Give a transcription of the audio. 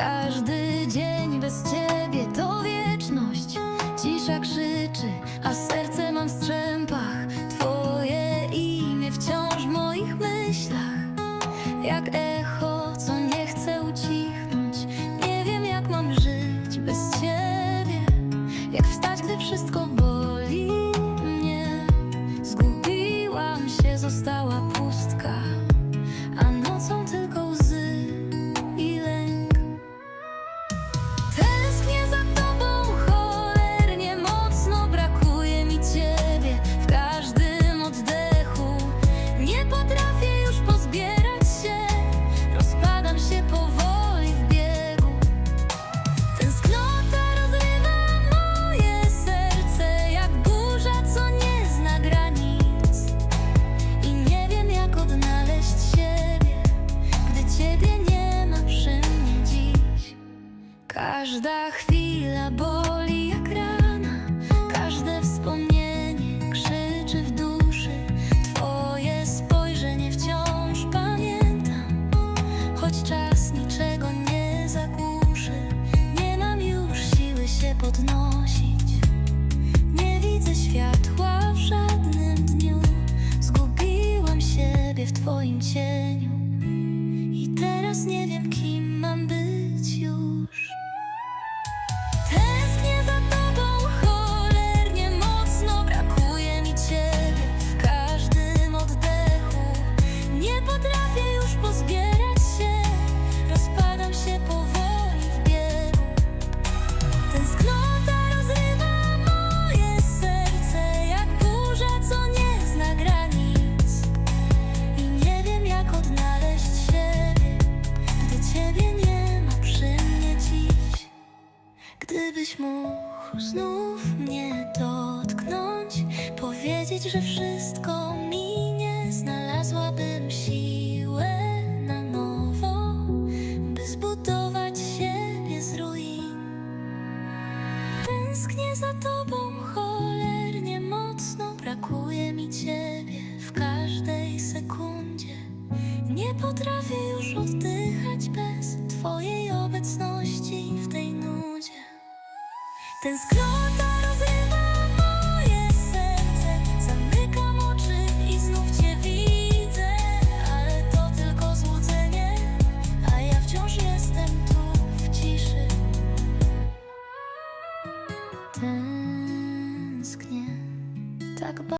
Każdy dzień bez ciebie to wieczność. Cisza krzyczy, a serce mam w strzępach. Twoje imię wciąż w moich myślach. Jak Każda chwila boli jak rana, każde wspomnienie krzyczy w duszy. Twoje spojrzenie wciąż pamiętam, choć czas niczego nie zagłuszy. Nie mam już siły się podnosić, nie widzę światła w żadnym dniu. Zgubiłam siebie w Twoim cieniu i teraz nie wiem, kim Gdybyś mógł znów mnie dotknąć, powiedzieć, że wszystko minie, znalazłabym siłę na nowo, by zbudować siebie z ruin. Tęsknię za tobą Tęsknota rozrywa moje serce Zamykam oczy i znów Cię widzę Ale to tylko złudzenie A ja wciąż jestem tu w ciszy. Tęsknię tak bardzo